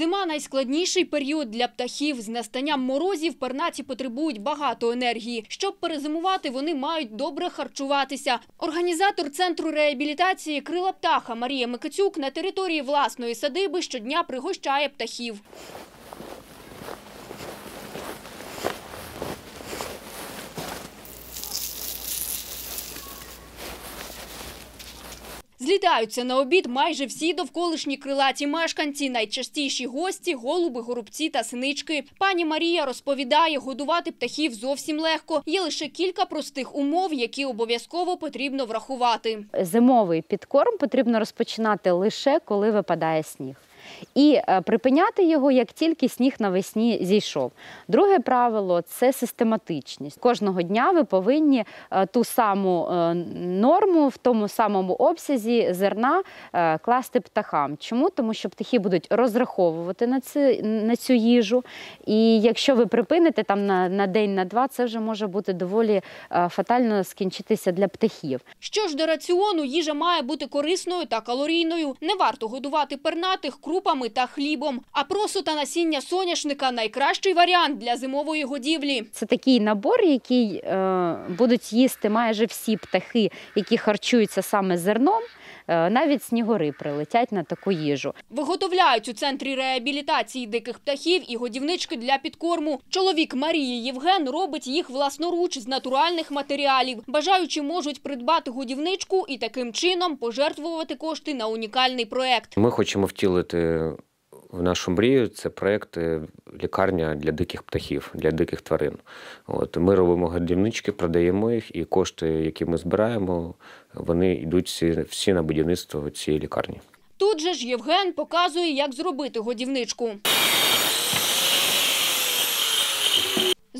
Зима найскладніший період для птахів. З настанням морозів пернаті потребують багато енергії. Щоб перезимувати, вони мають добре харчуватися. Організатор центру реабілітації Крила птаха Марія Микицюк на території власної садиби щодня пригощає птахів. Злітаються на обід майже всі довколишні крилаті мешканці. Найчастіші гості – голуби, горобці та синички. Пані Марія розповідає, годувати птахів зовсім легко. Є лише кілька простих умов, які обов'язково потрібно врахувати. Зимовий підкорм потрібно розпочинати лише коли випадає сніг. І е, припиняти його, як тільки сніг навесні зійшов. Друге правило це систематичність. Кожного дня ви повинні е, ту саму е, норму в тому самому обсязі зерна класти птахам. Чому? Тому що птахи будуть розраховувати на цю, на цю їжу. І якщо ви припините там на, на день, на два, це вже може бути доволі фатально скінчитися для птахів. Що ж до раціону, їжа має бути корисною та калорійною. Не варто годувати пернатих крупами та хлібом. А просу та насіння соняшника – найкращий варіант для зимової годівлі. Це такий набор, який е, будуть їсти майже всі птахи, які харчуються саме зерном. Е, навіть снігори прилетять на таку їжу. Виготовляють у центрі реабілітації диких птахів і годівнички для підкорму. Чоловік Марії Євген робить їх власноруч з натуральних матеріалів. Бажаючі можуть придбати годівничку і таким чином пожертвувати кошти на унікальний проект. Ми хочемо втілити в нашу мрію це проєкт е, лікарня для диких птахів, для диких тварин. От ми робимо годівнички, продаємо їх, і кошти, які ми збираємо, вони йдуть всі, всі на будівництво цієї лікарні. Тут же ж Євген показує, як зробити годівничку.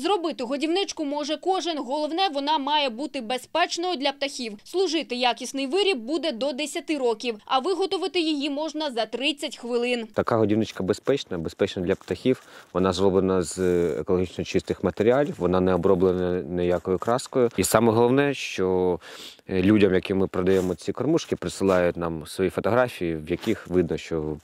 Зробити годівничку може кожен. Головне, вона має бути безпечною для птахів. Служити якісний виріб буде до 10 років, а виготовити її можна за 30 хвилин. Така годівничка безпечна, безпечна для птахів. Вона зроблена з екологічно чистих матеріалів, вона не оброблена ніякою краскою. І саме головне, що е, людям, яким ми продаємо ці кормушки, присилають нам свої фотографії, в яких видно, що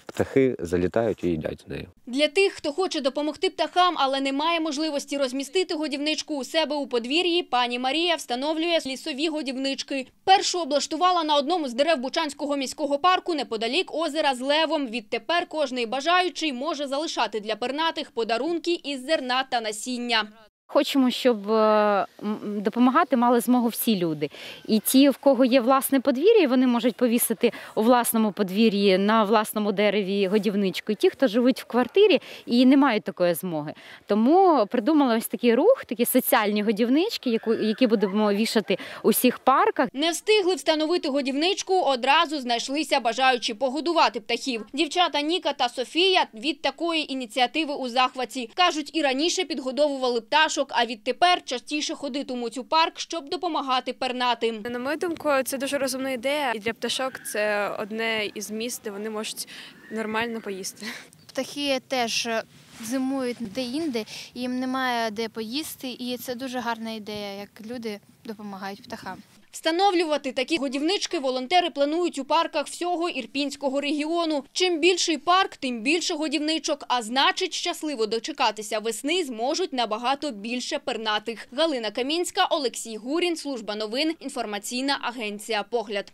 птахи залітають і їдять з нею. Для тих, хто хоче допомогти птахам, але не має можливості розмістити годівничку у себе у подвір'ї, пані Марія встановлює лісові годівнички. Першу облаштувала на одному з дерев Бучанського міського парку неподалік озера з левом. Відтепер кожний бажаючий може залишати для пернатих подарунки із зерна та насіння. Хочемо, щоб е, допомагати мали змогу всі люди. І ті, в кого є власне подвір'я, вони можуть повісити у власному подвір'ї на власному дереві годівничку. І ті, хто живуть в квартирі і не мають такої змоги. Тому придумали ось такий рух, такі соціальні годівнички, які будемо вішати у всіх парках. Не встигли встановити годівничку, одразу знайшлися бажаючі погодувати птахів. Дівчата Ніка та Софія від такої ініціативи у захваті. Кажуть, і раніше підгодовували пташок, а відтепер частіше ходитимуть у парк, щоб допомагати пернатим. На мою думку, це дуже розумна ідея. І для пташок це одне із місць, де вони можуть нормально поїсти. Птахи теж зимують де-інде, їм немає де поїсти, і це дуже гарна ідея, як люди допомагають птахам. Встановлювати такі годівнички волонтери планують у парках всього Ірпінського регіону. Чим більший парк, тим більше годівничок, а значить, щасливо дочекатися весни зможуть набагато більше пернатих. Галина Камінська, Олексій Гурін, Служба новин, інформаційна агенція «Погляд».